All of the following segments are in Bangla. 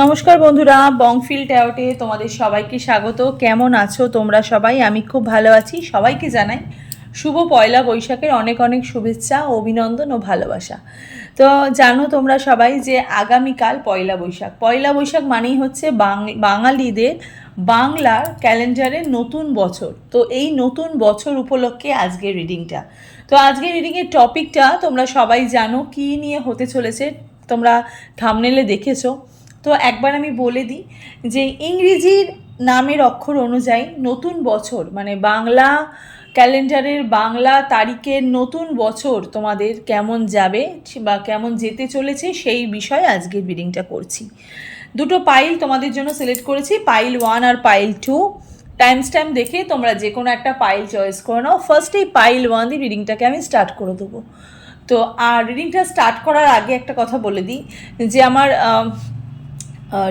নমস্কার বন্ধুরা বংফিল ট্যাওটে তোমাদের সবাইকে স্বাগত। কেমন আছো তোমরা সবাই? আমি খুব ভালো আছি। সবাইকে জানাই শুভ পয়লা বৈশাখের অনেক অনেক শুভেচ্ছা, অভিনন্দন ও ভালোবাসা। তো জানো তোমরা সবাই যে আগামীকাল পয়লা বৈশাখ। পয়লা বৈশাখ মানেই হচ্ছে বাঙালিদের বাংলার ক্যালেন্ডারের নতুন বছর। তো এই নতুন বছর উপলক্ষে আজকের রিডিংটা। তো আজকের রিডিংয়ের টপিকটা তোমরা সবাই জানো কি নিয়ে হতে চলেছে। তোমরা থামনেলে দেখেছ। তো একবার আমি বলে দিই যে ইংরেজির নামের অক্ষর অনুযায়ী নতুন বছর মানে বাংলা ক্যালেন্ডারের বাংলা তারিখের নতুন বছর তোমাদের কেমন যাবে বা কেমন যেতে চলেছে সেই বিষয়ে আজকের বিডিংটা করছি। দুটো পাইল তোমাদের জন্য সিলেক্ট করেছি পাইল ওয়ান আর পাইল টু টাইম স্ট্যাম্প দেখে তোমরা যে কোনো একটা পাইল চয়েস করে নাও। ফার্স্ট এই পাইল ওয়ান দিয়ে রিডিংটাকে আমি স্টার্ট করে দেবো। তো আর রিডিংটা স্টার্ট করার আগে একটা কথা বলে দিই যে আমার আম,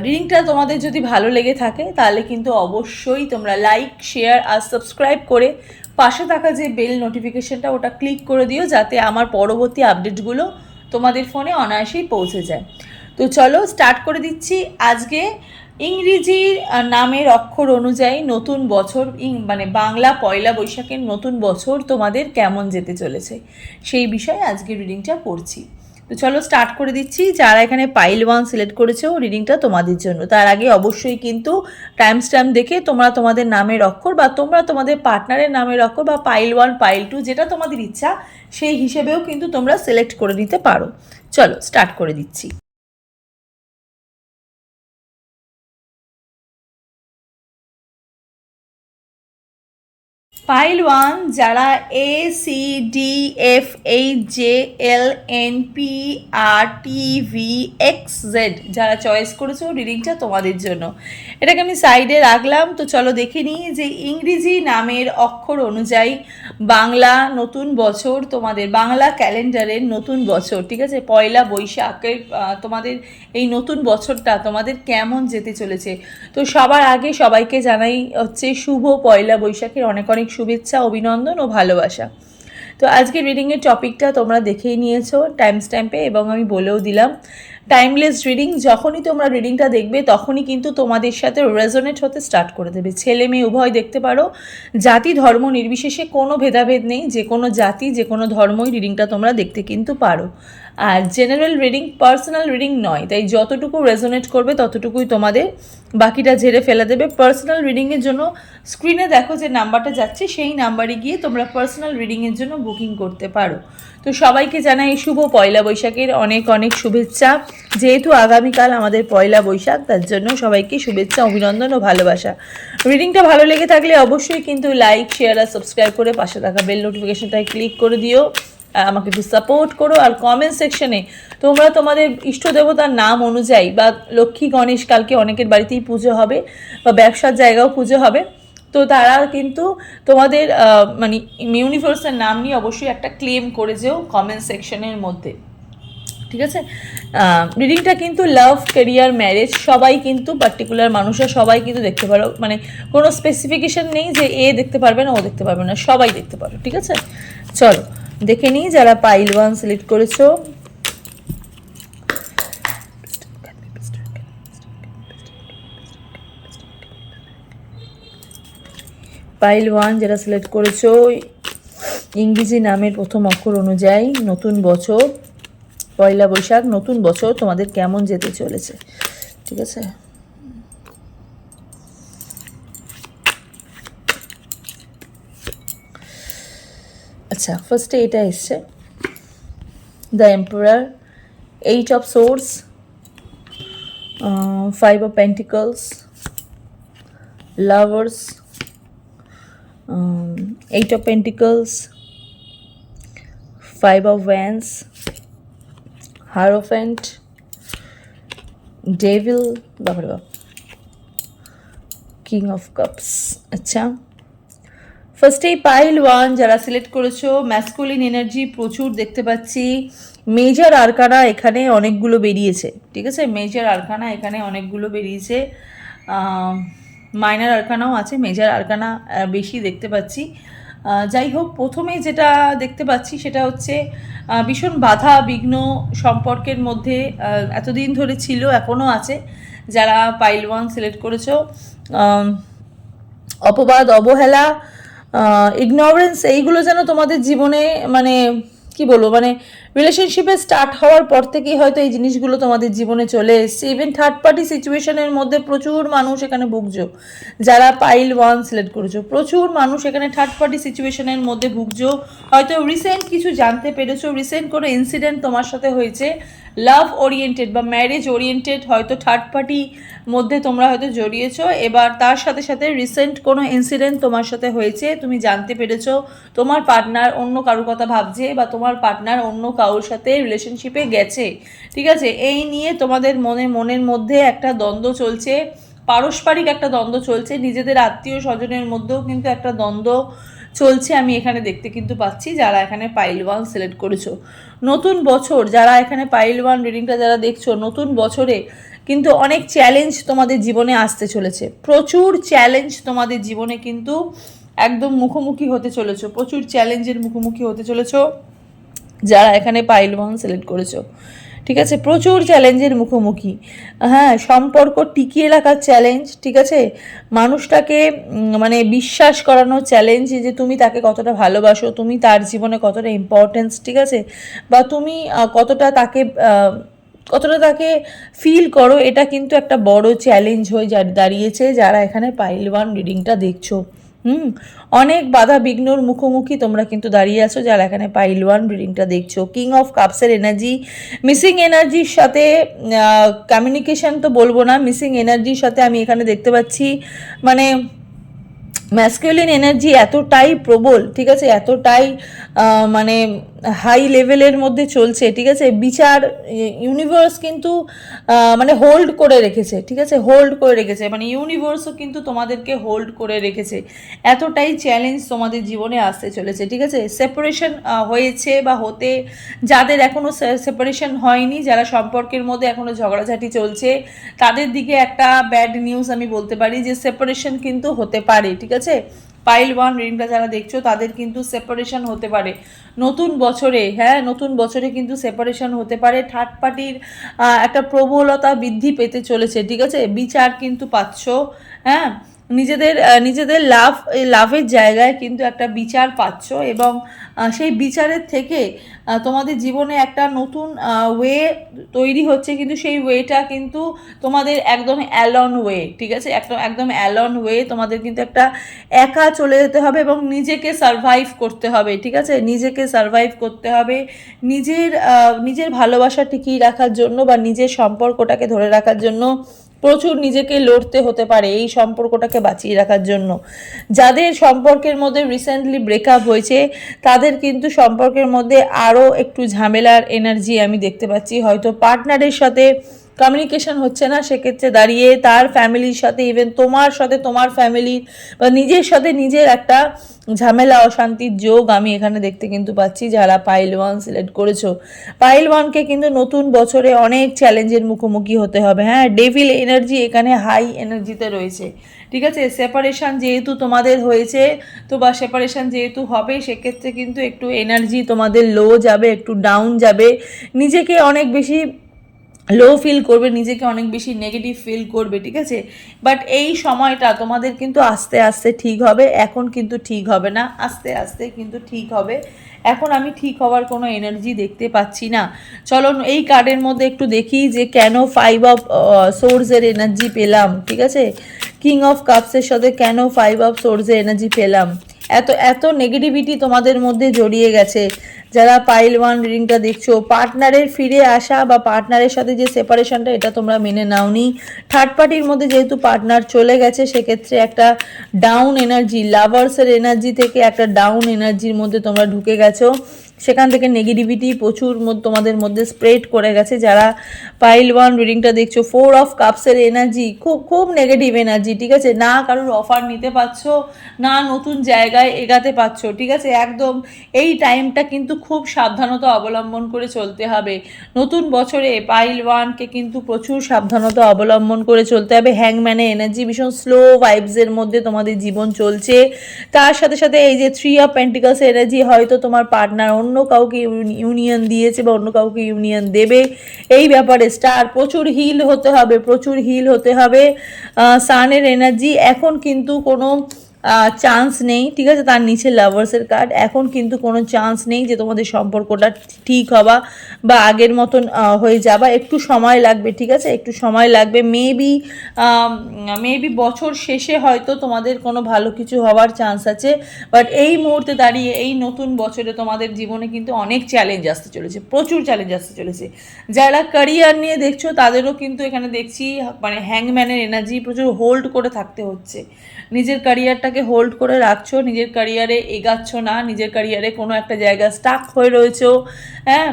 রিডিংটা তোমাদের যদি ভালো লেগে থাকে, তাহলে কিন্তু অবশ্যই তোমরা লাইক শেয়ার আর সাবস্ক্রাইব করে পাশে থাকা যে বেল নোটিফিকেশনটা ওটা ক্লিক করে দিও যাতে আমার পরবর্তী আপডেটগুলো তোমাদের ফোনে অনায়াসেই পৌঁছে যায়। তো চলো স্টার্ট করে দিচ্ছি। আজকে ইংরেজির নামের অক্ষর অনুযায়ী নতুন বছর, ইং- মানে বাংলা পয়লা বৈশাখের নতুন বছর তোমাদের কেমন যেতে চলেছে, সেই বিষয়ে আজকে রিডিংটা পড়ছি। তো চলো স্টার্ট করে দিচ্ছি। যারা এখানে পাইল ওয়ান সিলেক্ট করেছে ও রিডিংটা তোমাদের জন্য। তার আগে অবশ্যই কিন্তু টাইম স্ট্যাম্প দেখে তোমরা তোমাদের নামের অক্ষর বা তোমরা তোমাদের পার্টনারের নামের অক্ষর বা পাইল ওয়ান পাইল টু যেটা তোমাদের ইচ্ছা, সেই হিসেবেও কিন্তু তোমরা সিলেক্ট করে দিতে পারো। চলো স্টার্ট করে দিচ্ছি। পাইল ওয়ান যারা A C D F H J L N P R T V X Z যারা চয়েস করেছ রিডিংটা তোমাদের জন্য। এটাকে আমি সাইডে রাখলাম, তো চলো দেখে নিই যে ইংরেজি নামের অক্ষর অনুযায়ী বাংলা নতুন বছর তোমাদের, বাংলা ক্যালেন্ডারের নতুন বছর, ঠিক আছে? পয়লা বৈশাখের তোমাদের এই নতুন বছরটা তোমাদের কেমন যেতে চলেছে? তো সবার আগে সবাইকে জানাই হচ্ছে শুভ পয়লা বৈশাখের অনেক অনেক শুভেচ্ছা, অভিনন্দন ও ভালোবাসা। তো আজকে রিডিংয়ের টপিকটা তোমরা দেখেই নিয়েছো টাইম স্ট্যাম্পে এবং আমি বলেও দিলাম। টাইমলেস রিডিং যখনই তোমরা রিডিংটা দেখবে, তখনই কিন্তু তোমাদের সাথে রেজোনেট হতে স্টার্ট করে দেবে। ছেলে মেয়ে, উভয় দেখতে পারো, জাতি, ধর্ম নির্বিশেষে কোনো ভেদাভেদ নেই, যে কোনো জাতি, যে কোনো ধর্মই রিডিংটা তোমরা দেখতে কিন্তু পারো। আর জেনারেল রিডিং পার্সোনাল রিডিং নয়। তাই যতটুকু রেজোনেট করবে ততটুকুই তোমাদের বাকিটা ঝেড়ে ফেলে দেবে। পার্সোনাল রিডিংয়ের জন্য স্ক্রিনে দেখো যে নাম্বারটা যাচ্ছে, সেই নাম্বারে গিয়ে তোমরা পার্সোনাল রিডিংয়ের জন্য বুকিং করতে পারো। তো সবাইকে জানাই শুভ পয়লা বৈশাখের অনেক অনেক শুভেচ্ছা। যেহেতু আগামীকাল আমাদের পয়লা বৈশাখ, তার জন্য সবাইকে শুভেচ্ছা, অভিনন্দন ও ভালোবাসা। রিডিংটা ভালো লেগে থাকলে অবশ্যই কিন্তু লাইক শেয়ার আর সাবস্ক্রাইব করে পাশে থাকা বেল নোটিফিকেশনটায় ক্লিক করে দিও। আমাকে একটু সাপোর্ট করো আর কমেন্ট সেকশনে তোমরা তোমাদের ইষ্ট দেবতার নাম অনুযায়ী বা লক্ষ্মী, গণেশ কালকে অনেকের বাড়িতেই পুজো হবে বা ব্যবসার জায়গাও পুজো হবে। তো তারা কিন্তু তোমাদের মানে ইউনিভার্সের নাম নিয়ে অবশ্যই একটা ক্লেম করে যেও কমেন্ট সেকশনের মধ্যে। ঠিক আছে? রিডিংটা কিন্তু লাভ ক্যারিয়ার ম্যারেজ সবাই কিন্তু পার্টিকুলার মানুষরা সবাই কিন্তু দেখতে পারো। মানে কোনো স্পেসিফিকেশন নেই যে এ দেখতে পারবে না, ও দেখতে পারবে না, সবাই দেখতে পারো। ঠিক আছে? চলো। দেখে নিই যারা পাইল ওয়ান সিলেক্ট করেছ। পাইল ওয়ান যারা সিলেক্ট করেছ, ইংরেজি নামের প্রথম অক্ষর অনুযায়ী নতুন বছর, পয়লা বৈশাখ, নতুন বছর তোমাদের কেমন যেতে চলেছে, ঠিক আছে? আচ্ছা ফার্স্টে এটা এসছে। The emperor eight of swords five of pentacles lovers eight of pentacles five of wands hierophant devil বাবারে বাপ কিং অফ কাপস আচ্ছা। ফার্স্টেই পাইল ওয়ান যারা সিলেক্ট করেছ ম্যাসকুলিন এনার্জি প্রচুর দেখতে পাচ্ছি। মেজর আরকানা এখানে অনেকগুলো বেরিয়েছে ঠিক আছে? মেজর আরকানা এখানে অনেকগুলো বেরিয়েছে। মাইনার আরকানাও আছে মেজর আরকানা আহ, বেশি দেখতে পাচ্ছি। যাই হোক প্রথমে যেটা দেখতে পাচ্ছি সেটা হচ্ছে ভীষণ বাধা বিঘ্ন সম্পর্কের মধ্যে এতদিন ধরে ছিল এখনও আছে। যারা পাইল ওয়ান সিলেক্ট করেছ অপবাদ অবহেলা ইগনোরেন্স এইগুলো যেন তোমাদের জীবনে মানে কি বলব মানে রিলেশনশিপে স্টার্ট হওয়ার পর থেকেই হয়তো এই জিনিসগুলো তোমাদের জীবনে চলে এসছে। ইভেন থার্ড পার্টি সিচুয়েশনের মধ্যে প্রচুর মানুষ এখানে ভুগছো। যারা পাইল ওয়ান সিলেক্ট করেছ, প্রচুর মানুষ এখানে থার্ড পার্টি সিচুয়েশনের মধ্যে ভুগছো। হয়তো রিসেন্ট কিছু জানতে পেরেছ রিসেন্ট কোনো ইনসিডেন্ট তোমার সাথে হয়েছে। লাভ ওরিয়েন্টেড বা ম্যারেজ ওরিয়েন্টেড হয়তো থার্ড পার্টি মধ্যে তোমরা হয়তো জড়িয়েছো। এবার তার সাথে সাথে রিসেন্ট কোনো ইনসিডেন্ট তোমার সাথে হয়েছে, তুমি জানতে পেরেছ। তোমার পার্টনার অন্য কারোর কথা ভাবছে বা তোমার পার্টনার অন্য কারোর সাথে রিলেশনশিপে গেছে। ঠিক আছে? এই নিয়ে তোমাদের মনে, মনের মধ্যে একটা দ্বন্দ্ব চলছে। পারস্পরিক একটা দ্বন্দ্ব চলছে। নিজেদের আত্মীয় স্বজনের মধ্যেও কিন্তু একটা দ্বন্দ্ব চলছে। আমি এখানে দেখতে কিন্তু পাচ্ছি যারা এখানে পাইল ওয়ান সিলেক্ট করেছ। নতুন বছর যারা এখানে পাইল ওয়ান রিডিংটা যারা দেখছ, নতুন বছরে কিন্তু অনেক চ্যালেঞ্জ তোমাদের জীবনে আসতে চলেছে। প্রচুর চ্যালেঞ্জ তোমাদের জীবনে কিন্তু একদম মুখোমুখি হতে চলেছো। প্রচুর চ্যালেঞ্জের মুখোমুখি হতে চলেছো। যারা এখানে পাইল ওয়ান সিলেক্ট করেছ। ঠিক আছে? প্রচুর চ্যালেঞ্জের মুখোমুখি। হ্যাঁ সম্পর্ক টিকিয়ে রাখার চ্যালেঞ্জ ঠিক আছে? মানুষটাকে মানে বিশ্বাস করানো চ্যালেঞ্জ যে তুমি তাকে কতটা ভালোবাসো, তুমি তার জীবনে কতটা ইম্পর্টেন্স ঠিক আছে? বা তুমি কতটা তাকে কতটা তাকে ফিল করো, এটা কিন্তু একটা বড় চ্যালেঞ্জ হয়ে যা- দাঁড়িয়েছে যারা এখানে পাইল ওয়ান রিডিংটা দেখছ। হুম, অনেক বাধা বিঘ্নর মুখোমুখি তোমরা কিন্তু দাঁড়িয়ে আছো, যারা এখানে পাইল ওয়ান রিডিংটা দেখছ কিং অফ কাপসের এনার্জি মিসিং এনার্জির সাথে কমিউনিকেশন তো বলব না মিসিং এনার্জির সাথে আমি এখানে দেখতে পাচ্ছি মানে ম্যাসকুলিন এনার্জি এতটাই প্রবল, ঠিক আছে? এতটাই মানে হাই লেভেলের মধ্যে চলছে, ঠিক আছে? বিচার ইউনিভার্স কিন্তু মানে হোল্ড করে রেখেছে, ঠিক আছে? হোল্ড করে রেখেছে মানে ইউনিভার্সও কিন্তু তোমাদেরকে হোল্ড করে রেখেছে। এতটাই চ্যালেঞ্জ তোমাদের জীবনে আসতে চলেছে, ঠিক আছে? সেপারেশন হয়েছে বা হতে, যাদের এখনও সেপারেশন হয়নি, যারা সম্পর্কের মধ্যে এখনও ঝগড়াঝাটি চলছে, তাদের দিকে একটা ব্যাড নিউজ আমি বলতে পারি যে সেপারেশন কিন্তু হতে পারে, ঠিক আছে? পাইল ওয়ান রিংটা যারা দেখছ, তাদের কিন্তু সেপারেশন হতে পারে। নতুন বছরে হ্যাঁ নতুন বছরে কিন্তু সেপারেশন হতে পারে। থার্ড পার্টির একটা প্রবলতা বৃদ্ধি পেতে চলেছে, ঠিক আছে? বিচার কিন্তু পাচ্ছ হ্যাঁ? নিজেদের নিজেদের লাভ লাভের জায়গায় কিন্তু একটা বিচার পাচ্ছ এবং সেই বিচারের থেকে তোমাদের জীবনে একটা নতুন ওয়ে তৈরি হচ্ছে কিন্তু সেই ওয়েটা কিন্তু তোমাদের একদম অ্যালন ওয়ে ঠিক আছে? একদম একদম অ্যালন ওয়ে তোমাদের কিন্তু একটা একা চলে যেতে হবে এবং নিজেকে সারভাইভ করতে হবে, ঠিক আছে? নিজেকে সারভাইভ করতে হবে, নিজের নিজের ভালোবাসা টিকিয়ে রাখার জন্য বা নিজের সম্পর্কটাকে ধরে রাখার জন্য প্রচুর নিজেকে লড়তে হতে পারে এই সম্পর্কটাকে বাঁচিয়ে রাখার জন্য। যাদের সম্পর্কের মধ্যে রিসেন্টলি ব্রেকআপ হয়েছে, তাদের কিন্তু সম্পর্কের মধ্যে আরও একটু ঝামেলার এনার্জি আমি দেখতে পাচ্ছি। হয়তো পার্টনারের সাথে কমিউনিকেশন হচ্ছে না, সেক্ষেত্রে দাঁড়িয়ে তার ফ্যামিলির সাথে ইভেন তোমার সাথে, তোমার ফ্যামিলির বা নিজের সাথে নিজের একটা ঝামেলা, অশান্তির যোগ আমি এখানে দেখতে কিন্তু পাচ্ছি। যারা পাইল ওয়ান সিলেক্ট করেছ পাইল ওয়ানকে কিন্তু নতুন বছরে অনেক চ্যালেঞ্জের মুখোমুখি হতে হবে। হ্যাঁ ডেভিল এনার্জি এখানে হাই এনার্জিতে রয়েছে। ঠিক আছে সেপারেশন যেহেতু তোমাদের হয়েছে, তো বা সেপারেশান যেহেতু হবে, সেক্ষেত্রে কিন্তু একটু এনার্জি তোমাদের লো যাবে, একটু ডাউন যাবে। নিজেকে অনেক বেশি লো ফিল করবে, নিজেকে অনেক বেশি নেগেটিভ ফিল করবে, ঠিক আছে? বাট এই সময়টা তোমাদের কিন্তু আস্তে আস্তে ঠিক হবে, এখন কিন্তু ঠিক হবে না, আস্তে আস্তে কিন্তু ঠিক হবে। এখন আমি ঠিক হওয়ার কোনো এনার্জি দেখতে পাচ্ছি না। চলো এই কার্ডের মধ্যে একটু দেখি যে কেন ফাইভ অফ সোর্সের এনার্জি পেলাম, ঠিক আছে? কিং অফ কাপসের সাথে কেন ফাইভ অফ সোর্সের এনার্জি পেলাম? এত এত নেগেটিভিটি তোমাদের মধ্যে জড়িয়ে গেছে। যারা পাইল ওয়ান রিডিংটা দেখছ পার্টনারের ফিরে আসা বা পার্টনারের সাথে যে সেপারেশনটা এটা তোমরা মেনে নাওনি। থার্ড পার্টির মধ্যে যেহেতু পার্টনার চলে গেছে, সেক্ষেত্রে একটা ডাউন এনার্জি লাভার্সের এনার্জি থেকে একটা ডাউন এনার্জির মধ্যে তোমরা ঢুকে গেছো। সেখান থেকে নেগেটিভিটি প্রচুর তোমাদের মধ্যে স্প্রেড করে গেছে। যারা পাইল ওয়ান রিডিংটা দেখছ ফোর অফ কাপসের এনার্জি খুব খুব নেগেটিভ এনার্জি ঠিক আছে? না কারোর অফার নিতে পারছ, না নতুন জায়গায় এগাতে পারছ, ঠিক আছে? একদম এই টাইমটা কিন্তু খুব সাবধানতা অবলম্বন করে চলতে হবে। নতুন বছরে পাইল ওয়ানকে কিন্তু প্রচুর সাবধানতা অবলম্বন করে চলতে হবে। হ্যাংম্যানের এনার্জি ভীষণ স্লো ভাইবসের মধ্যে তোমাদের জীবন চলছে। তার সাথে সাথে এই যে থ্রি অফ পেন্টিকালস এনার্জি হয়তো তোমার পার্টনার অন্য অন্য কাউকে ইউনিয়ন দিয়েছে বা অন্য কাউকে ইউনিয়ন দেবে, এই ব্যাপারে স্টার প্রচুর হিল হতে হবে, প্রচুর হিল হতে হবে। সানের এনার্জি এখন কিন্তু কোনো চান্স নেই, ঠিক আছে? তার নিচে লাভার্সের কার্ড এখন কিন্তু কোনো চান্স নেই যে তোমাদের সম্পর্কটা ঠিক হওয়া বা আগের মতন হয়ে যাবা একটু সময় লাগবে, ঠিক আছে? একটু সময় লাগবে। মেবি মেবি বছর শেষে হয়তো তোমাদের কোনো ভালো কিছু হওয়ার চান্স আছে। বাট এই মুহূর্তে দাঁড়িয়ে, এই নতুন বছরে তোমাদের জীবনে কিন্তু অনেক চ্যালেঞ্জ আসতে চলেছে, প্রচুর চ্যালেঞ্জ আসতে চলেছে। যারা ক্যারিয়ার নিয়ে দেখছ, তাদেরও কিন্তু এখানে দেখছি মানে হ্যাংম্যানের এনার্জি প্রচুর হোল্ড করে থাকতে হচ্ছে। নিজের ক্যারিয়ারটাকে হোল্ড করে রাখছো, নিজের ক্যারিয়ারে এগাচ্ছ না, নিজের ক্যারিয়ারে কোনো একটা জায়গায় স্টাক হয়ে রয়েছো হ্যাঁ?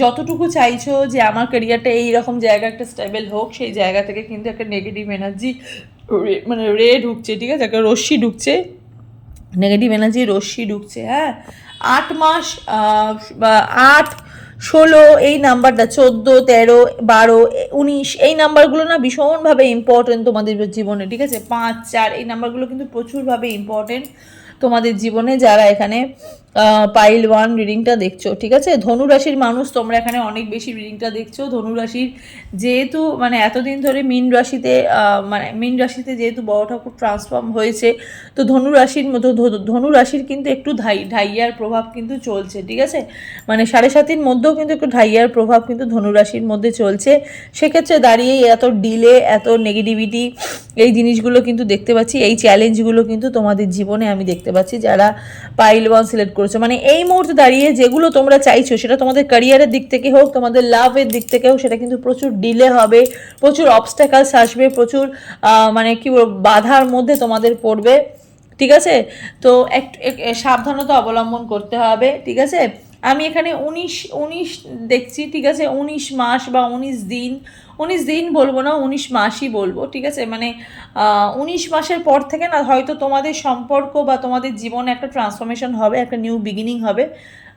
যতটুকু চাইছো যে আমার ক্যারিয়ারটা এইরকম জায়গা একটা স্টেবল হোক, সেই জায়গা থেকে কিন্তু একটা নেগেটিভ এনার্জি মানে রে ঢুকছে, ঠিক আছে? একটা রশ্মি ঢুকছে। নেগেটিভ এনার্জি রশ্মি ঢুকছে হ্যাঁ? আট মাস বা আট ষোলো, এই নাম্বারটা চোদ্দ, তেরো, বারো, উনিশ, এই নাম্বারগুলো না ভীষণভাবে ইম্পর্টেন্ট তোমাদের জীবনে, ঠিক আছে? পাঁচ, চার, এই নাম্বারগুলো কিন্তু প্রচুরভাবে ইম্পর্টেন্ট তোমাদের জীবনে যারা এখানে পাইল ওয়ান রিডিংটা দেখছ, ঠিক আছে? ধনুরাশির মানুষ, তোমরা এখানে অনেক বেশি রিডিংটা দেখছ। ধনুরাশির যেহেতু মানে এতদিন ধরে মীন রাশিতে মানে মীন রাশিতে যেহেতু বড় ঠাকুর ট্রান্সফর্ম হয়েছে, তো ধনুরাশির মতো ধনুরাশির কিন্তু একটু ঢাই, ঢাইয়ার প্রভাব কিন্তু চলছে, ঠিক আছে? মানে সাড়ে সাতির মধ্যেও কিন্তু একটু ঢাইয়ার প্রভাব কিন্তু ধনুরাশির মধ্যে চলছে। সেক্ষেত্রে দাঁড়িয়ে এত ডিলে এত নেগেটিভিটি এই জিনিসগুলো কিন্তু দেখতে পাচ্ছি, এই চ্যালেঞ্জগুলো কিন্তু তোমাদের জীবনে আমি দেখতে পাচ্ছি। যারা পাইল ওয়ান সিলেক্ট করেছ। মানে এই মুহূর্তে দাঁড়িয়ে যেগুলো তোমরা চাইছো, সেটা তোমাদের ক্যারিয়ারের দিক থেকে হোক, তোমাদের লাভের দিক থেকে হোক, সেটা কিন্তু প্রচুর ডিলে হবে, প্রচুর অবস্টাকালস আসবে, প্রচুর মানে কি বাধার মধ্যে তোমাদের পড়বে। ঠিক আছে? তো এক- সাবধানতা অবলম্বন করতে হবে, ঠিক আছে? আমি এখানে উনিশ উনিশ দেখছি, ঠিক আছে? উনিশ মাস বা উনিশ দিন উনিশ দিন বলব না, উনিশ মাসই বলব, ঠিক আছে? মানে উনিশ মাসের পর থেকে না হয়তো তোমাদের সম্পর্ক বা তোমাদের জীবনে একটা ট্রান্সফরমেশন হবে, একটা নিউ বিগিনিং হবে।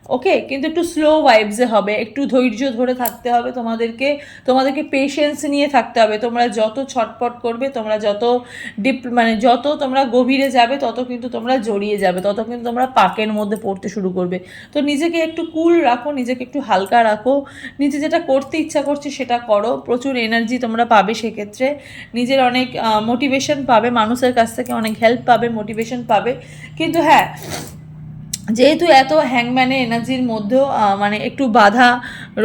ওকে কিন্তু একটু স্লো ভাইবসে হবে, একটু ধৈর্য ধরে থাকতে হবে তোমাদেরকে তোমাদেরকে পেশেন্স নিয়ে থাকতে হবে। তোমরা যত ছটপট করবে, তোমরা যত ডিপ মানে যত তোমরা গভীরে যাবে, তত কিন্তু তোমরা জড়িয়ে যাবে, তত কিন্তু তোমরা পাকের মধ্যে পড়তে শুরু করবে। তো নিজেকে একটু কুল রাখো, নিজেকে একটু হালকা রাখো। নিজে যেটা করতে ইচ্ছা করছে সেটা করো। প্রচুর এনার্জি তোমরা পাবে সেক্ষেত্রে। নিজের অনেক মোটিভেশন পাবে, মানুষের কাছ থেকে অনেক হেল্প পাবে মোটিভেশন পাবে। কিন্তু হ্যাঁ যেহেতু এত হ্যাংম্যানের এনার্জির মধ্যেও মানে একটু বাধা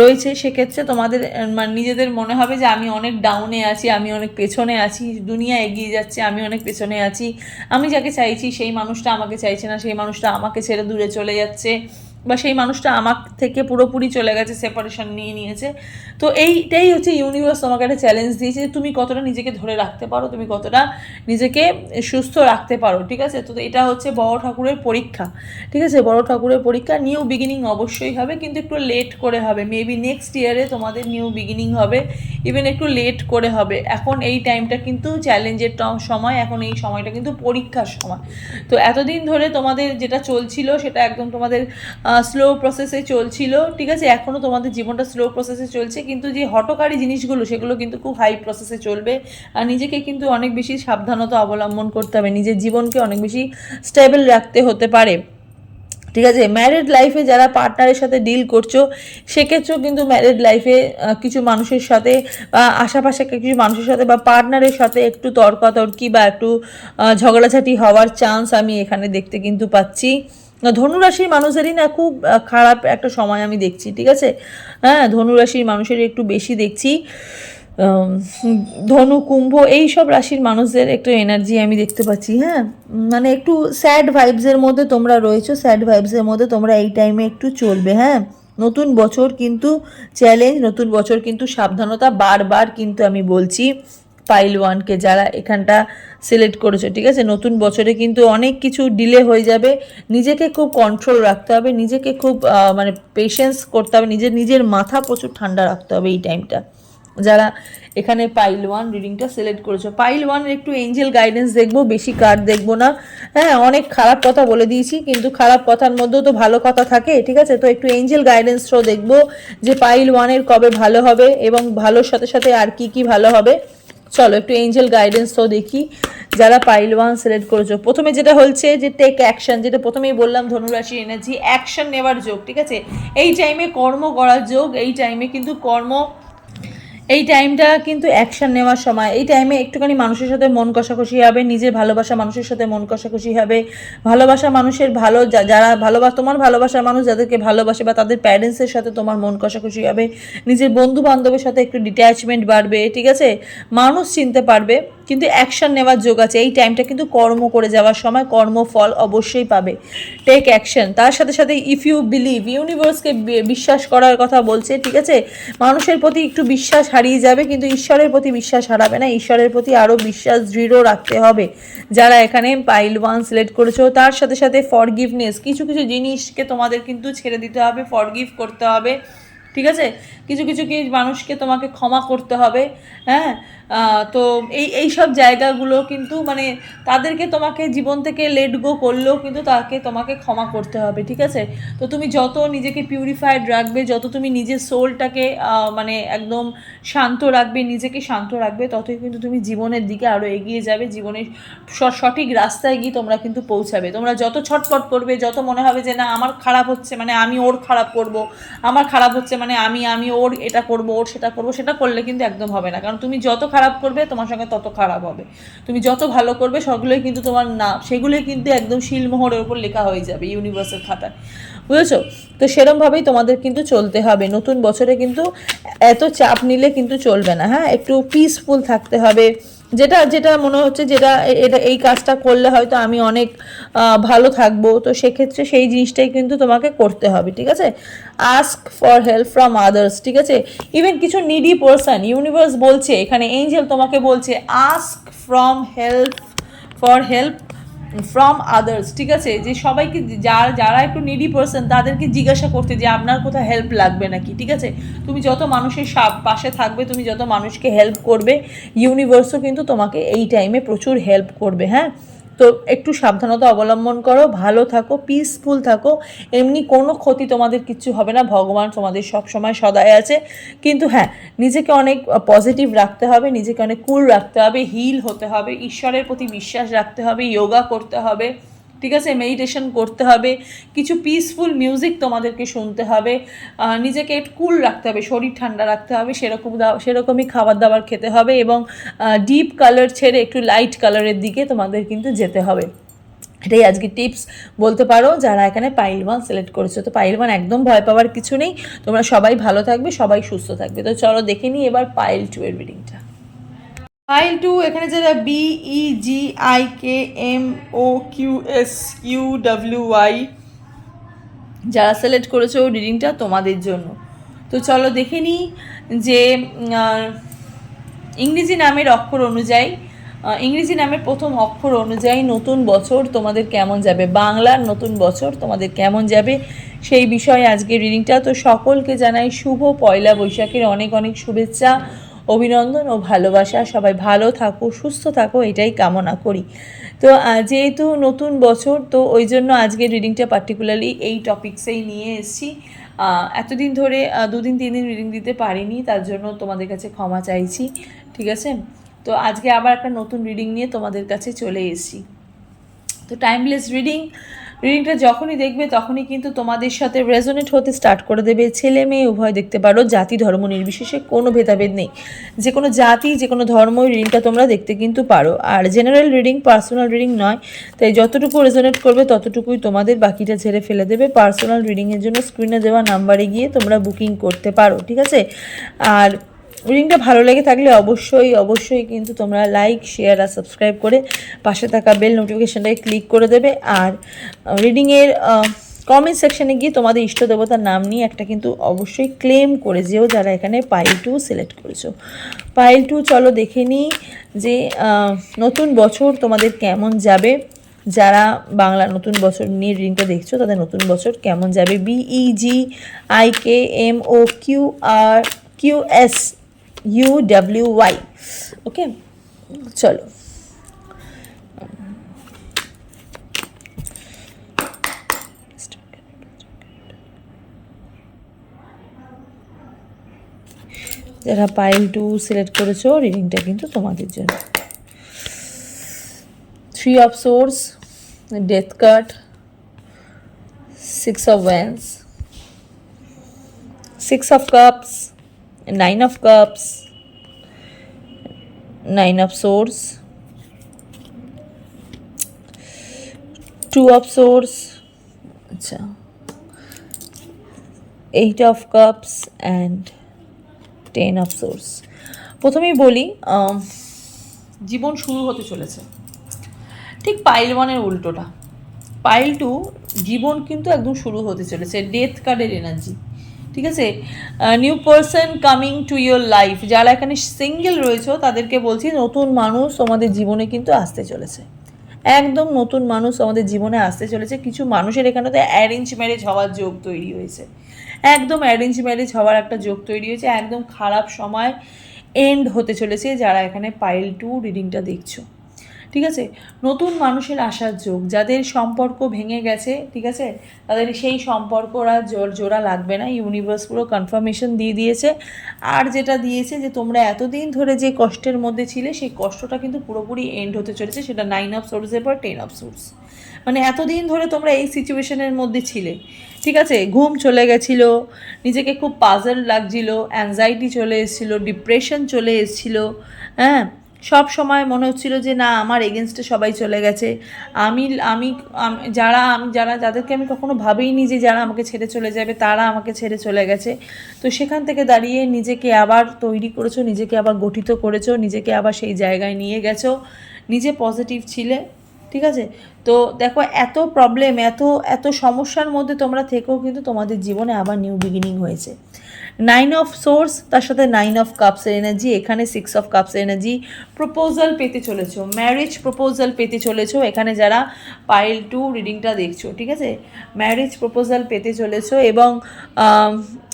রয়েছে, সেক্ষেত্রে তোমাদের মানে নিজেদের মনে হবে যে আমি অনেক ডাউনে আছি, আমি অনেক পেছনে আছি, দুনিয়া এগিয়ে যাচ্ছে, আমি অনেক পেছনে আছি। আমি যাকে চাইছি সেই মানুষটা আমাকে চাইছে না, সেই মানুষটা আমাকে ছেড়ে দূরে চলে যাচ্ছে। বা সেই মানুষটা আমার থেকে পুরোপুরি চলে গেছে সেপারেশন নিয়ে নিয়েছে। তো এইটাই হচ্ছে ইউনিভার্স তোমাকে একটা চ্যালেঞ্জ দিয়েছে তুমি কতটা নিজেকে ধরে রাখতে পারো, তুমি কতটা নিজেকে সুস্থ রাখতে পারো, ঠিক আছে? তো এটা হচ্ছে বড় ঠাকুরের পরীক্ষা, ঠিক আছে? বড় ঠাকুরের পরীক্ষা নিউ বিগিনিং অবশ্যই হবে, কিন্তু একটু লেট করে হবে। মেবি নেক্সট ইয়ারে তোমাদের নিউ বিগিনিং হবে। ইভেন একটু লেট করে হবে। এখন এই টাইমটা কিন্তু চ্যালেঞ্জের সময়, এখন এই সময়টা কিন্তু পরীক্ষার সময়। তো এতদিন ধরে তোমাদের যেটা চলছিল, সেটা একদম তোমাদের স্লো প্রসেসে চলছিল, ঠিক আছে? এখনও তোমাদের জীবনটা স্লো প্রসেসে চলছে, কিন্তু যে হটকারী জিনিসগুলো, সেগুলো কিন্তু খুব হাই প্রসেসে চলবে। আর নিজেকে কিন্তু অনেক বেশি সাবধানতা অবলম্বন করতে হবে। নিজের জীবনকে অনেক বেশি স্টেবল রাখতে হতে পারে। ঠিক আছে? ম্যারিড লাইফে যারা পার্টনারের সাথে ডিল করছ, সেক্ষেত্রেও কিন্তু ম্যারিড লাইফে কিছু মানুষের সাথে, বা আশেপাশে কিছু মানুষের সাথে, বা পার্টনারের সাথে একটু তর্কাতর্কি বা একটু ঝগড়াঝাটি হওয়ার চান্স আমি এখানে দেখতে কিন্তু পাচ্ছি। ধনুরাশির মানুষেরই না খুব খারাপ একটা সময় আমি দেখছি, ঠিক আছে? হ্যাঁ ধনুরাশির মানুষের একটু বেশি দেখছি। ধনু, কুম্ভ এই সব রাশির মানুষদের একটু এনার্জি আমি দেখতে পাচ্ছি হ্যাঁ? মানে একটু স্যাড ভাইবসের মধ্যে তোমরা রয়েছো স্যাড ভাইবসের মধ্যে তোমরা এই টাইমে একটু চলবে হ্যাঁ? নতুন বছর কিন্তু চ্যালেঞ্জ নতুন বছর কিন্তু সাবধানতা বারবার কিন্তু আমি বলছি পাইল ওয়ানকে যারা এখানটা সিলেক্ট করেছ, ঠিক আছে? নতুন বছরে কিন্তু অনেক কিছু ডিলে হয়ে যাবে, নিজেকে খুব কন্ট্রোল রাখতে হবে, নিজেকে খুব মানে পেশেন্স করতে হবে, নিজের নিজের মাথা প্রচুর ঠান্ডা রাখতে হবে এই টাইমটা যারা এখানে পাইল ওয়ান রিডিংটা সিলেক্ট করেছ। পাইল ওয়ানের একটু এঞ্জেল গাইডেন্স দেখব, বেশি কার্ড দেখব না। হ্যাঁ অনেক খারাপ কথা বলে দিয়েছি, কিন্তু খারাপ কথার মধ্যেও তো ভালো কথা থাকে, ঠিক আছে? তো একটু এঞ্জেল গাইডেন্সটাও দেখব যে পাইল ওয়ানের কবে ভালো হবে এবং ভালোর সাথে সাথে আর কি কি ভালো হবে। চলো, একটু এঞ্জেল গাইডেন্সটাও দেখি, যারা পাইল ওয়ান সিলেক্ট করেছ। প্রথমে যেটা হচ্ছে যে টেক অ্যাকশন যেটা প্রথমেই বললাম ধনুরাশি এনার্জি অ্যাকশন নেওয়ার যোগ, ঠিক আছে? এই টাইমে কর্ম করার যোগ, এই টাইমে কিন্তু কর্ম এই টাইমটা কিন্তু অ্যাকশান নেওয়ার সময়। এই টাইমে একটুখানি মানুষের সাথে মন কষাকষি হবে, নিজের ভালোবাসা মানুষের সাথে মন কষাকষি হবে। ভালোবাসা মানুষের ভালো যারা ভালোবাসা তোমার ভালোবাসার মানুষ যাদেরকে ভালোবাসে বা তাদের প্যারেন্টসের সাথে তোমার মন কষাকষি হবে। নিজের বন্ধু বান্ধবের সাথে একটু ডিট্যাচমেন্ট বাড়বে, ঠিক আছে? মানুষ চিনতে পারবে। কিন্তু অ্যাকশন নেওয়ার যোগ আছে। এই টাইমটা কিন্তু কর্ম করে যাওয়ার সময় কর্মফল অবশ্যই পাবে। টেক অ্যাকশন তার সাথে সাথে ইফ ইউ বিলিভ ইউনিভার্সকে বিশ্বাস করার কথা বলছে, ঠিক আছে? মানুষের প্রতি একটু বিশ্বাস হারিয়ে যাবে, কিন্তু ঈশ্বরের প্রতি বিশ্বাস হারাবে না। ঈশ্বরের প্রতি আরও বিশ্বাস দৃঢ় রাখতে হবে। যারা এখানে পাইল ওয়ান সিলেক্ট করেছ, তার সাথে সাথে ফরগিভনেস কিছু কিছু জিনিসকে তোমাদের কিন্তু ছেড়ে দিতে হবে ফরগিভ করতে হবে। ঠিক আছে? কিছু কিছু কি মানুষকে তোমাকে ক্ষমা করতে হবে? হ্যাঁ? তো এই এই সব জায়গাগুলো কিন্তু মানে তাদেরকে তোমাকে জীবন থেকে লেট গো করলেও কিন্তু তাকে তোমাকে ক্ষমা করতে হবে, ঠিক আছে? তো তুমি যত নিজেকে পিউরিফাইড রাখবে, যত তুমি নিজের সোলটাকে মানে একদম শান্ত রাখবে, নিজেকে শান্ত রাখবে, ততই কিন্তু তুমি জীবনের দিকে আরও এগিয়ে যাবে, জীবনের সঠিক রাস্তায় গিয়ে তোমরা কিন্তু পৌঁছাবে। তোমরা যত ছটফট করবে, যত মনে হবে যে না, আমার খারাপ হচ্ছে মানে আমি ওর খারাপ করব, আমার খারাপ হচ্ছে মানে আমি আমি, ওর এটা করব, ওর সেটা করব, সেটা করলে কিন্তু একদম হবে না। কারণ তুমি যত খারাপ করবে, তোমার সঙ্গে তত খারাপ হবে। তুমি যত ভালো করবে, সবগুলোই কিন্তু তোমার না, সেগুলোই কিন্তু একদম শিলমোহরের উপর লেখা হয়ে যাবে ইউনিভার্সের খাতায়। বুঝেছ? তো সেরমভাবেই তোমাদের কিন্তু চলতে হবে। নতুন বছরে কিন্তু এত চাপ নিলে কিন্তু চলবে না হ্যাঁ? একটু পিসফুল থাকতে হবে। যেটা যেটা মনে হচ্ছে যেটা এটা, এই কাজটা করলে হয়তো আমি অনেক ভালো থাকব। তো সেক্ষেত্রে সেই জিনিসটাই কিন্তু তোমাকে করতে হবে, ঠিক আছে? Ask for help from others ঠিক আছে? ইভেন কিছু নিডি পার্সন ইউনিভার্স বলছে, এখানে এঞ্জেল তোমাকে বলছে ask from help for help from others ঠিক আছে? যে সবাইকে যার যারা একটু নিডি পার্সন তাদেরকে জিজ্ঞাসা করতে যে আপনার কোথাও হেল্প লাগবে নাকি, ঠিক আছে? তুমি যত মানুষের পাশে থাকবে, তুমি যত মানুষকে হেল্প করবে ইউনিভার্সও কিন্তু তোমাকে এই টাইমে প্রচুর হেল্প করবে হ্যাঁ? তো একটু সাবধানতা অবলম্বন করো, ভালো থাকো পিসফুল থাকো। এমনি কোনো ক্ষতি তোমাদের কিচ্ছু হবে না, ভগবান তোমাদের সব সময় সদায় আছে। কিন্তু হ্যাঁ নিজেকে অনেক পজিটিভ রাখতে হবে, নিজেকে অনেক কুল রাখতে হবে হিল হতে হবে, ঈশ্বরের প্রতি বিশ্বাস রাখতে হবে যোগা করতে হবে। ঠিক আছে মেডিটেশন করতে হবে, কিছু পিসফুল মিউজিক তোমাদেরকে শুনতে হবে নিজেকে একটু কুল রাখতে হবে, শরীর ঠান্ডা রাখতে হবে, সেরকম সেরকমই খাবার দাবার খেতে হবে এবং ডিপ কালার ছেড়ে একটু লাইট কালারের দিকে তোমাদের কিন্তু যেতে হবে। এটাই আজকে টিপস বলতে পারো যারা এখানে পাইল ওয়ান সিলেক্ট করেছ, তো পাইল ওয়ান একদম ভয় পাওয়ার কিছু নেই। তোমরা সবাই ভালো থাকবে, সবাই সুস্থ থাকবে। তো চলো দেখে নিই এবার পাইল টু এর রিডিংটা ফাইল টু, এখানে E B G I K M O Q S U W Y যারা সিলেক্ট করেছ রিডিংটা তোমাদের জন্য। তো চলো দেখে নিই যে ইংরেজি নামের অক্ষর অনুযায়ী ইংরেজি নামের প্রথম অক্ষর অনুযায়ী নতুন বছর তোমাদের কেমন যাবে, বাংলার নতুন বছর তোমাদের কেমন যাবে, সেই বিষয়ে আজকে রিডিংটা তো সকলকে জানাই শুভ পয়লা বৈশাখের অনেক অনেক শুভেচ্ছা। অভিনন্দন ও ভালোবাসা। সবাই ভালো থাকো, সুস্থ থাকো, এটাই কামনা করি। তো যেহেতু নতুন বছর, তো ওই জন্য আজকে রিডিংটা পার্টিকুলারলি এই টপিক্সেই নিয়ে এসেছি। এতদিন ধরে দুদিন তিন দিন রিডিং দিতে পারিনি, তার জন্য তোমাদের কাছে ক্ষমা চাইছি, ঠিক আছে? তো, আজকে আবার একটা নতুন রিডিং নিয়ে তোমাদের কাছে চলে এসেছি। তো টাইমলেস রিডিং রিডিংটা যখনই দেখবে, তখনই কিন্তু তোমাদের সাথে রেজোনেট হতে স্টার্ট করে দেবে। ছেলে মেয়ে, উভয় দেখতে পারো, জাতি, ধর্ম নির্বিশেষে কোনো ভেদাভেদ নেই। যে কোনো জাতি, যে কোনো ধর্ম রিডিংটা তোমরা দেখতে কিন্তু পারো। আর জেনারেল রিডিং পার্সোনাল রিডিং নয়, তাই যতটুকু রেজোনেট করবে, ততটুকুই তোমাদের বাকিটা ছেড়ে ফেলে দেবে। পার্সোনাল রিডিংয়ের জন্য স্ক্রিনে দেওয়া নাম্বারে গিয়ে তোমরা বুকিং করতে পারো, ঠিক আছে? আর রিডিংটা ভালো লেগে থাকলে অবশ্যই অবশ্যই কিন্তু তোমরা লাইক শেয়ার আর সাবস্ক্রাইব করে পাশে থাকা বেল নোটিফিকেশনটাকে ক্লিক করে দেবে। আর রিডিংয়ের কমেন্ট সেকশানে গিয়ে তোমাদের ইষ্ট দেবতার নাম নিয়ে একটা কিন্তু অবশ্যই ক্লেম করে যেও যারা এখানে পাইল টু সিলেক্ট করেছ। পাইল টু চলো দেখে নিই যে নতুন বছর তোমাদের কেমন যাবে। যারা বাংলা নতুন বছর নিয়ে রিডিংটা দেখছ, তাদের নতুন বছর কেমন যাবে? B G I K M O Q R Q S U W Y okay চলো। যারা পাইল টু সিলেক্ট করেছ রিডিংটা কিন্তু তোমাদের জন্য। Three of swords death card six of wands six of cups nine of cups nine of swords two of swords আচ্ছা। Eight of cups and ten of swords প্রথমেই বলি জীবন শুরু হতে চলেছে। ঠিক পাইল ওয়ানের উল্টোটা। পাইল টু জীবন কিন্তু একদম শুরু হতে চলেছে। ডেথ কার্ডের এনার্জি ঠিক আছে? New person coming to your life যারা এখানে সিঙ্গেল রয়েছে, তাদেরকে বলছি নতুন মানুষ তোমাদের জীবনে কিন্তু আসতে চলেছে। একদম নতুন মানুষ আমাদের জীবনে আসতে চলেছে। কিছু মানুষের এখানে তো অ্যারেঞ্জ ম্যারেজ হওয়ার যোগ তৈরি হয়েছে। একদম অ্যারেঞ্জ ম্যারেজ হওয়ার একটা যোগ তৈরি হয়েছে। একদম খারাপ সময় এন্ড হতে চলেছে। যারা এখানে পাইল টু রিডিংটা দেখছ। ঠিক আছে? নতুন মানুষের আসার যোগ, যাদের সম্পর্ক ভেঙে গেছে, ঠিক আছে? তাদের সেই সম্পর্করা জোড়া লাগবে না। ইউনিভার্স পুরো কনফার্মেশন দিয়ে দিয়েছে। আর যেটা দিয়েছে যে, তোমরা এতদিন ধরে যে কষ্টের মধ্যে ছিলে, সেই কষ্টটা কিন্তু পুরোপুরি এন্ড হতে চলেছে। সেটা নাইন অফ সোর্সের পর টেন অফ সোর্স মানে এতদিন ধরে তোমরা এই সিচুয়েশনের মধ্যে ছিলে। ঠিক আছে? ঘুম চলে গেছিল, নিজেকে খুব পাজল লাগছিল অ্যাংজাইটি চলে এসেছিল ডিপ্রেশন চলে এসেছিল হ্যাঁ? সব সময় মনে হচ্ছিল যে, না, আমার এগেনস্টে সবাই চলে গেছে। আমি আমি যারা আমি, যারা, যাদেরকে আমি কখনো ভাবিনি যে যারা আমাকে ছেড়ে চলে যাবে, তারা আমাকে ছেড়ে চলে গেছে। তো সেখান থেকে দাঁড়িয়ে নিজেকে আবার তৈরি করেছ, নিজেকে আবার গঠিত করেছ, নিজেকে আবার সেই জায়গায় নিয়ে গেছো। নিজে পজিটিভ ছিলে, ঠিক আছে? তো দেখো, এত প্রবলেম এত এত সমস্যার মধ্যে তোমরা থেকেও কিন্তু তোমাদের জীবনে আবার নিউ বিগিনিং হয়েছে। নাইন অফ সোর্স তার সাথে নাইন অফ কাপসের এনার্জি এখানে সিক্স অফ কাপসের এনার্জি প্রপোজাল পেতে চলেছো ম্যারেজ প্রপোজাল পেতে চলেছো, এখানে যারা পাইল টু রিডিংটা দেখছ, ঠিক আছে? ম্যারেজ প্রপোজাল পেতে চলেছো এবং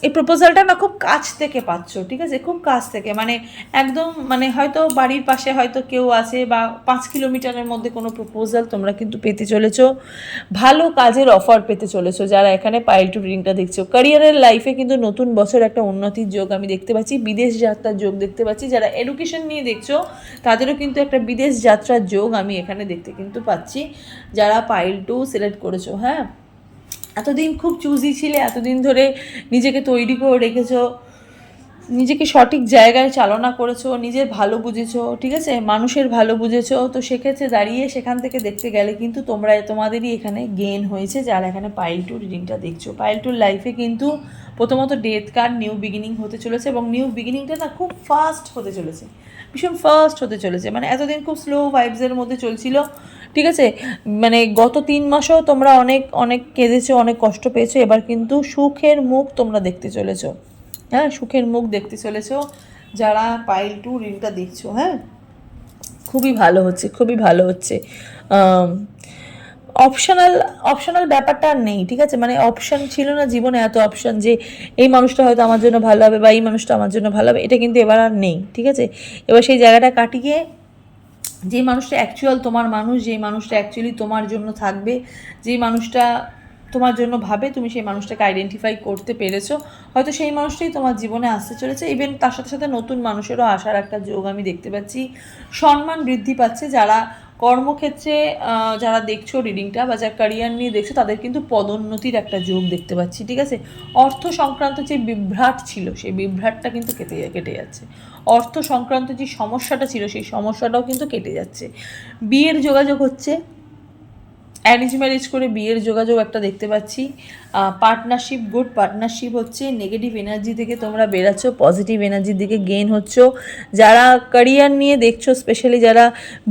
এই প্রপোজালটা না খুব কাছ থেকে পাচ্ছ, ঠিক আছে? খুব কাছ থেকে মানে একদম মানে হয়তো বাড়ির পাশে হয়তো কেউ আছে বা পাঁচ কিলোমিটারের মধ্যে কোনো প্রপোজাল তোমরা কিন্তু পেতে চলেছো। ভালো কাজের অফার পেতে চলেছো যারা এখানে পাইল টু রিডিংটা দেখছ ক্যারিয়ারের লাইফে কিন্তু নতুন বছর একটা উন্নতির যোগ আমি দেখতে পাচ্ছি, বিদেশ যাত্রার যোগ দেখতে পাচ্ছি। যারা এডুকেশন নিয়ে দেখছ, তাদেরও কিন্তু একটা বিদেশ যাত্রার যোগ আমি এখানে দেখতে কিন্তু পাচ্ছি। যারা পাইল টু সিলেক্ট করেছ হ্যাঁ? এতদিন খুব চুজি ছিলে, এতদিন ধরে নিজেকে তৈরি করে রেখেছো। নিজেকে সঠিক জায়গায় চালনা করেছ, নিজের ভালো বুঝেছ, ঠিক আছে? মানুষের ভালো বুঝেছ, তো সেক্ষেত্রে দাঁড়িয়ে সেখান থেকে দেখতে গেলে কিন্তু তোমরা, তোমাদেরই এখানে গেন হয়েছে, যারা এখানে পাইল টু রিডিংটা দেখছ পাইল টুর লাইফে কিন্তু প্রথমত ডেথ কার্ড নিউ বিগিনিং হতে চলেছে এবং নিউ বিগিনিংটা না খুব ফাস্ট হতে চলেছে। ভীষণ ফাস্ট হতে চলেছে। মানে এতদিন খুব স্লো ভাইবসের মধ্যে চলছিল, ঠিক আছে? মানে গত তিন মাসেও তোমরা অনেক অনেক কেঁদেছো, অনেক কষ্ট পেয়েছ, এবার কিন্তু সুখের মুখ তোমরা দেখতে চলেছো। হ্যাঁ সুখের মুখ দেখতে চলেছো। যারা পাইল টু রিলটা দেখছ হ্যাঁ? খুবই ভালো হচ্ছে, খুবই ভালো হচ্ছে। অপশনাল অপশনাল ব্যাপারটা আর নেই, ঠিক আছে? মানে অপশন ছিল না জীবনে এত অপশন যে এই মানুষটা হয়তো আমার জন্য ভালো হবে বা এই মানুষটা আমার জন্য ভালো হবে, এটা কিন্তু এবার আর নেই, ঠিক আছে? এবার সেই জায়গাটা কাটিয়ে যে মানুষটা অ্যাকচুয়াল তোমার মানুষ যেই মানুষটা অ্যাকচুয়ালি তোমার জন্য থাকবে যেই মানুষটা তোমার জন্য ভাবে তুমি সেই মানুষটাকে আইডেন্টিফাই করতে পেরেছ। হয়তো সেই মানুষটাই তোমার জীবনে আসতে চলেছে। ইভেন তার সাথে সাথে নতুন মানুষেরও আসার একটা যোগ আমি দেখতে পাচ্ছি। সম্মান বৃদ্ধি পাচ্ছে। যারা কর্মক্ষেত্রে যারা দেখছ রিডিংটা বা যারা ক্যারিয়ার নিয়ে দেখছ, তাদের কিন্তু পদোন্নতির একটা যোগ দেখতে পাচ্ছি, ঠিক আছে? অর্থ সংক্রান্ত যে বিভ্রাট ছিল, সেই বিভ্রাটটা কিন্তু কেটে কেটে যাচ্ছে। অর্থ সংক্রান্ত যে সমস্যাটা ছিল, সেই সমস্যাটাও কিন্তু কেটে যাচ্ছে। বিয়ের যোগাযোগ হচ্ছে। অ্যারেঞ্জ ম্যারেজ করে বিয়ের যোগাযোগ একটা দেখতে পাচ্ছি। পার্টনারশিপ গুড পার্টনারশিপ হচ্ছে। নেগেটিভ এনার্জি থেকে তোমরা বেরাচ্ছ পজিটিভ এনার্জির দিকে গেইন হচ্ছ। যারা ক্যারিয়ার নিয়ে দেখছ স্পেশালি যারা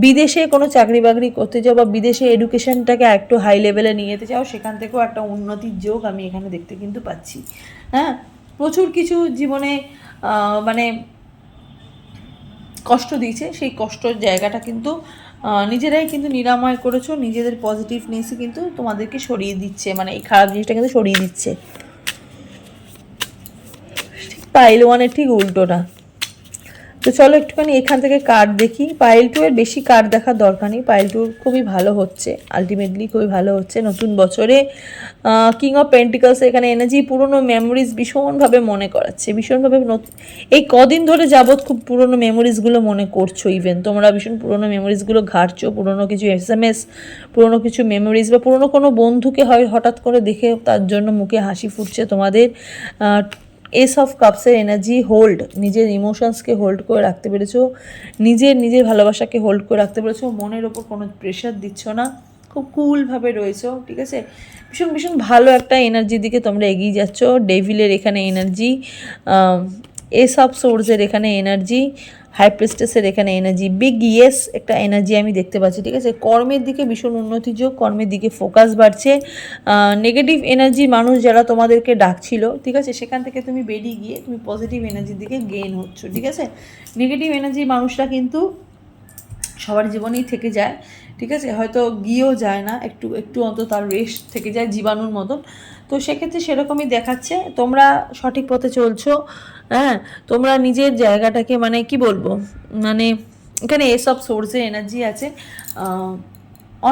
বিদেশে কোনো চাকরি বাকরি করতে চাও বা বিদেশে এডুকেশনটাকে একটু হাই লেভেলে নিয়ে যেতে চাও, সেখান থেকেও একটা উন্নতির যোগ আমি এখানে দেখতে কিন্তু পাচ্ছি। হ্যাঁ? প্রচুর কিছু জীবনে মানে কষ্ট দিয়েছে। সেই কষ্টর জায়গাটা কিন্তু নিজেরাই কিন্তু নিরাময় করেছ, নিজেদের পজিটিভনেসই কিন্তু তোমাদেরকে সরিয়ে দিচ্ছে মানে এই খারাপ জিনিসটা কিন্তু সরিয়ে দিচ্ছে। পাইল ওয়ানের ঠিক উল্টোটা। তো চলো একটুখানি এখান থেকে কার্ড দেখি। পাইল টু এর বেশি কার্ড দেখার দরকার নেই। পাইল টু খুবই ভালো হচ্ছে। আলটিমেটলি খুবই ভালো হচ্ছে নতুন বছরে। কিং অফ পেন্টিকালস এখানে এনার্জি পুরনো মেমোরিজ ভীষণভাবে মনে করাচ্ছে। ভীষণভাবে এই কদিন ধরে যাবৎ খুব পুরনো মেমোরিজগুলো মনে করছ ইভেন তোমরা ভীষণ পুরনো মেমোরিজগুলো ঘাটছো। পুরনো কিছু এস এম এস পুরনো কিছু মেমোরিজ বা পুরনো কোনো বন্ধুকে হয় হঠাৎ করে দেখে তার জন্য মুখে হাসি ফুটছে তোমাদের। এস অফ কাপসের এনার্জি হোল্ড নিজের ইমোশনসকে হোল্ড করে রাখতে পেরেছ, নিজের নিজের ভালোবাসাকে হোল্ড করে রাখতে পেরেছ, মনের ওপর কোনো প্রেশার দিচ্ছ না, খুব কুলভাবে রয়েছো, ঠিক আছে? ভীষণ ভীষণ ভালো একটা এনার্জির দিকে তোমরা এগিয়ে যাচ্ছ ডেভিলের এখানে এনার্জি এস অফ সোর্সের এখানে এনার্জি, হাই প্রেস্টেসের এখানে এনার্জি, বিগ ইয়েস একটা এনার্জি আমি দেখতে পাচ্ছি, ঠিক আছে? কর্মের দিকে ভীষণ উন্নতি যোগ, কর্মের দিকে ফোকাস বাড়ছে। নেগেটিভ এনার্জি মানুষ যারা তোমাদেরকে ডাকছিল, ঠিক আছে? সেখান থেকে তুমি বেরিয়ে গিয়ে তুমি পজিটিভ এনার্জির দিকে গেইন হচ্ছ, ঠিক আছে? নেগেটিভ এনার্জি মানুষরা কিন্তু সবার জীবনেই থেকে যায়, ঠিক আছে? হয়তো গিয়েও যায় না, একটু একটু অন্তত তার রেস্ট থেকে যায় জীবাণুর মতন। তো সেক্ষেত্রে সেরকমই দেখাচ্ছে। তোমরা সঠিক পথে চলছো। হ্যাঁ তোমরা নিজের জায়গাটাকে মানে কি বলব? মানে এখানে এসব সোর্সের এনার্জি আছে।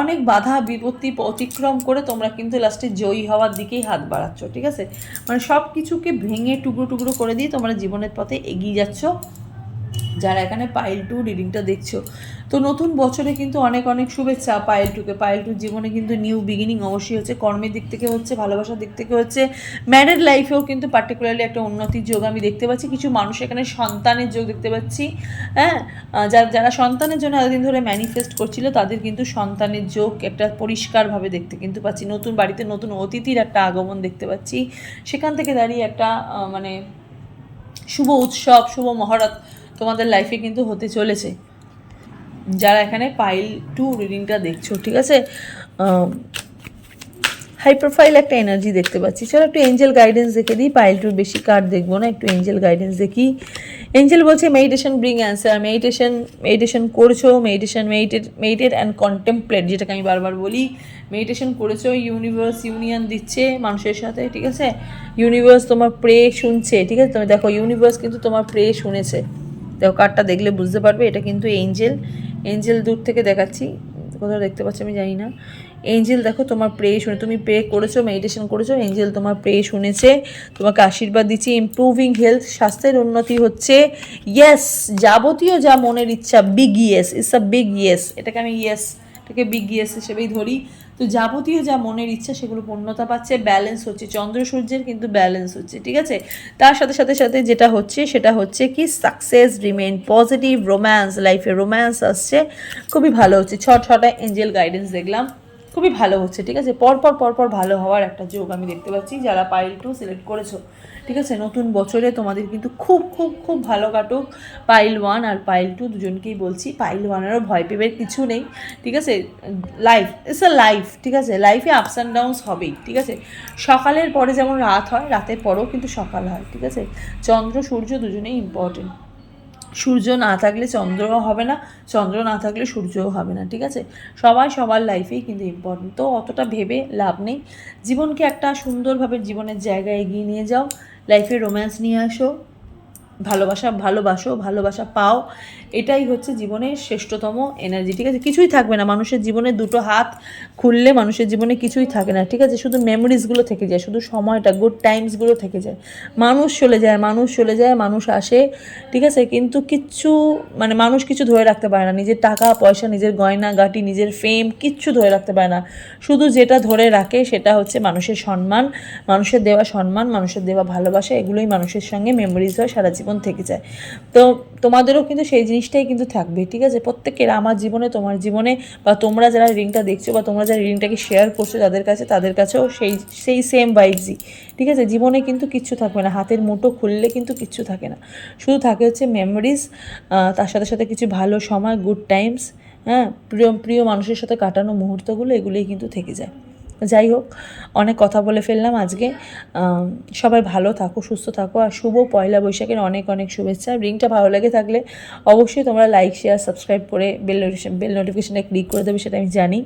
অনেক বাধা, বিপত্তি অতিক্রম করে তোমরা কিন্তু লাস্টে জয়ী হওয়ার দিকেই হাত বাড়াচ্ছ, ঠিক আছে? মানে সব কিছুকে ভেঙে টুকরো টুকরো করে দিয়ে তোমরা জীবনের পথে এগিয়ে যাচ্ছ। যারা এখানে পাইল টু রিডিংটা দেখছ। তো নতুন বছরে কিন্তু অনেক অনেক শুভেচ্ছা পাইল টুকে পাইল টুর জীবনে কিন্তু নিউ বিগিনিং অবশ্যই হচ্ছে। কর্মের দিক থেকে হচ্ছে, ভালোবাসার দিক থেকে হচ্ছে ম্যারিড লাইফেও কিন্তু পার্টিকুলারলি একটা উন্নতির যোগ আমি দেখতে পাচ্ছি। কিছু মানুষ এখানে সন্তানের যোগ দেখতে পাচ্ছি হ্যাঁ? যারা যারা সন্তানের জন্য এতদিন ধরে ম্যানিফেস্ট করছিল, তাদের কিন্তু সন্তানের যোগ একটা পরিষ্কারভাবে দেখতে কিন্তু পাচ্ছি। নতুন বাড়িতে নতুন অতিথির একটা আগমন দেখতে পাচ্ছি। সেখান থেকে দাঁড়িয়ে একটা মানে শুভ উৎসব, শুভ মহরত তোমাদের লাইফে কিন্তু হতে চলেছে। যারা এখানে পাইল টু রিডিংটা দেখছ, ঠিক আছে? হাই প্রোফাইল একটা এনার্জি দেখতে পাচ্ছি। চলো একটু এঞ্জেল গাইডেন্স দেখে দিই। পাইল টুর বেশি কার্ড দেখব না, একটু এঞ্জেল গাইডেন্স দেখি। এঞ্জেল বলছে meditation bring answer meditation meditation করছ meditation meditate meditate and contemplate যেটাকে আমি বারবার বলি। মেডিটেশন করেছ ইউনিভার্স ইউনিয়ন দিচ্ছে মানুষের সাথে, ঠিক আছে? ইউনিভার্স তোমার প্রে শুনছে, ঠিক আছে? তুমি দেখো ইউনিভার্স কিন্তু তোমার প্রে শুনেছে। দেখো কার্ডটা দেখলে বুঝতে পারবে, এটা কিন্তু এঞ্জেল। এঞ্জেল দূর থেকে দেখাচ্ছি, কোথাও দেখতে পাচ্ছি আমি জানি না। এঞ্জেল দেখো, তোমার প্রে শুনে, তুমি প্রে করেছ মেডিটেশন করেছ, এঞ্জেল তোমার প্রে শুনেছে, তোমাকে আশীর্বাদ দিচ্ছি ইমপ্রুভিং হেলথ স্বাস্থ্যের উন্নতি হচ্ছে। ইয়েস যাবতীয় যা মনের ইচ্ছা big yes it's a big yes এটাকে আমি ইয়েস এটাকে বিগ ইয়েস হিসেবেই ধরি। তো যাবতীয় যা মনের ইচ্ছা সেগুলো পূর্ণতা পাচ্ছে ব্যালেন্স হচ্ছে, চন্দ্র সূর্যের কিন্তু ব্যালেন্স হচ্ছে, ঠিক আছে? তার সাথে সাথে সাথে যেটা হচ্ছে সেটা হচ্ছে কি সাকসেস রিমেন পজিটিভ রোম্যান্স লাইফে রোম্যান্স আসছে, খুবই ভালো হচ্ছে। ছ, ছটা এঞ্জেল গাইডেন্স দেখলাম, খুবই ভালো হচ্ছে, ঠিক আছে? পরপর পরপর ভালো হওয়ার একটা যোগ আমি দেখতে পাচ্ছি, যারা পাইল টু সিলেক্ট করেছ। ঠিক আছে? নতুন বছরে তোমাদের কিন্তু খুব খুব খুব ভালো কাটুক। পাইল ওয়ান আর পাইল টু দুজনকেই বলছি। পাইল ওয়ানেরও ভয় পেবের কিছু নেই, ঠিক আছে? লাইফ, ইটস আ লাইফ, ঠিক আছে? লাইফে আপস অ্যান্ড ডাউনস হবেই, ঠিক আছে? সকালের পরে যেমন রাত হয়, রাতের পরেও কিন্তু সকাল হয়, ঠিক আছে? চন্দ্র, সূর্য দুজনেই ইম্পর্টেন্ট সূর্য না থাকলে চন্দ্রও হবে না, চন্দ্র না থাকলে সূর্যও হবে না, ঠিক আছে? সবাই সবার লাইফেই কিন্তু ইম্পর্টেন্ট তো অতটা ভেবে লাভ নেই। জীবনকে একটা সুন্দরভাবে জীবনের জায়গায় এগিয়ে নিয়ে যাও। লাইফে রোম্যান্স নিয়ে আসো ভালোবাসা ভালোবাসো ভালোবাসা পাও এটাই হচ্ছে জীবনের শ্রেষ্ঠতম এনার্জি ঠিক আছে? কিছুই থাকবে না। মানুষের জীবনে দুটো হাত খুললে মানুষের জীবনে কিছুই থাকে না, ঠিক আছে? শুধু মেমোরিজগুলো থেকে যায়, শুধু সময়টা গুড টাইমসগুলো থেকে যায়। মানুষ চলে যায়, মানুষ চলে যায়, মানুষ আসে, ঠিক আছে? কিন্তু কিচ্ছু মানে মানুষ কিছু ধরে রাখতে পারে না। নিজের টাকা, পয়সা, নিজের গয়না, গাটি, নিজের ফেম কিচ্ছু ধরে রাখতে পারে না। শুধু যেটা ধরে রাখে সেটা হচ্ছে মানুষের সম্মান, মানুষের দেওয়া সম্মান, মানুষের দেওয়া ভালোবাসা, এগুলোই মানুষের সঙ্গে মেমোরিজ হয়, সারা জীবন থেকে যায়। তো তোমাদেরও কিন্তু সেই জিনিসটাই কিন্তু থাকবে, ঠিক আছে? প্রত্যেকের আমার জীবনে, তোমার জীবনে, বা তোমরা যারা রিংটা দেখছ, বা তোমরা যারা রিংটাকে শেয়ার করছ তাদের কাছে, তাদের কাছেও সেই সেই সেম ভাইবসই ঠিক আছে? জীবনে কিন্তু কিচ্ছু থাকবে না, হাতের মুঠো খুললে কিন্তু কিচ্ছু থাকে না। শুধু থাকে হচ্ছে মেমোরিজ তার সাথে সাথে কিছু ভালো সময় গুড টাইমস হ্যাঁ? প্রিয় প্রিয় মানুষের সাথে কাটানো মুহূর্তগুলো এগুলোই কিন্তু থেকে যায়। যাই হোক অনেক কথা বলে ফেললাম আজকে। সবাই ভালো থাকো, সুস্থ থাকো আর শুভ পয়লা বৈশাখের অনেক অনেক শুভেচ্ছা। রিংটা ভালো লেগে থাকলে অবশ্যই তোমরা লাইক শেয়ার সাবস্ক্রাইব করে বেল নোটিফিকেশন বেল নোটিফিকেশানে ক্লিক করে দেবে, সেটা আমি জানি।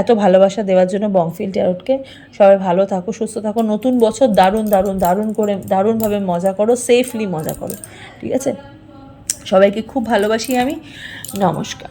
এত ভালোবাসা দেওয়ার জন্য বংফিল ট্যারোটকে সবাই ভালো থাকো, সুস্থ থাকো। নতুন বছর দারুণ দারুণ দারুণ করে, দারুণভাবে মজা করো সেফলি মজা করো। ঠিক আছে? সবাইকে খুব ভালোবাসি আমি। নমস্কার।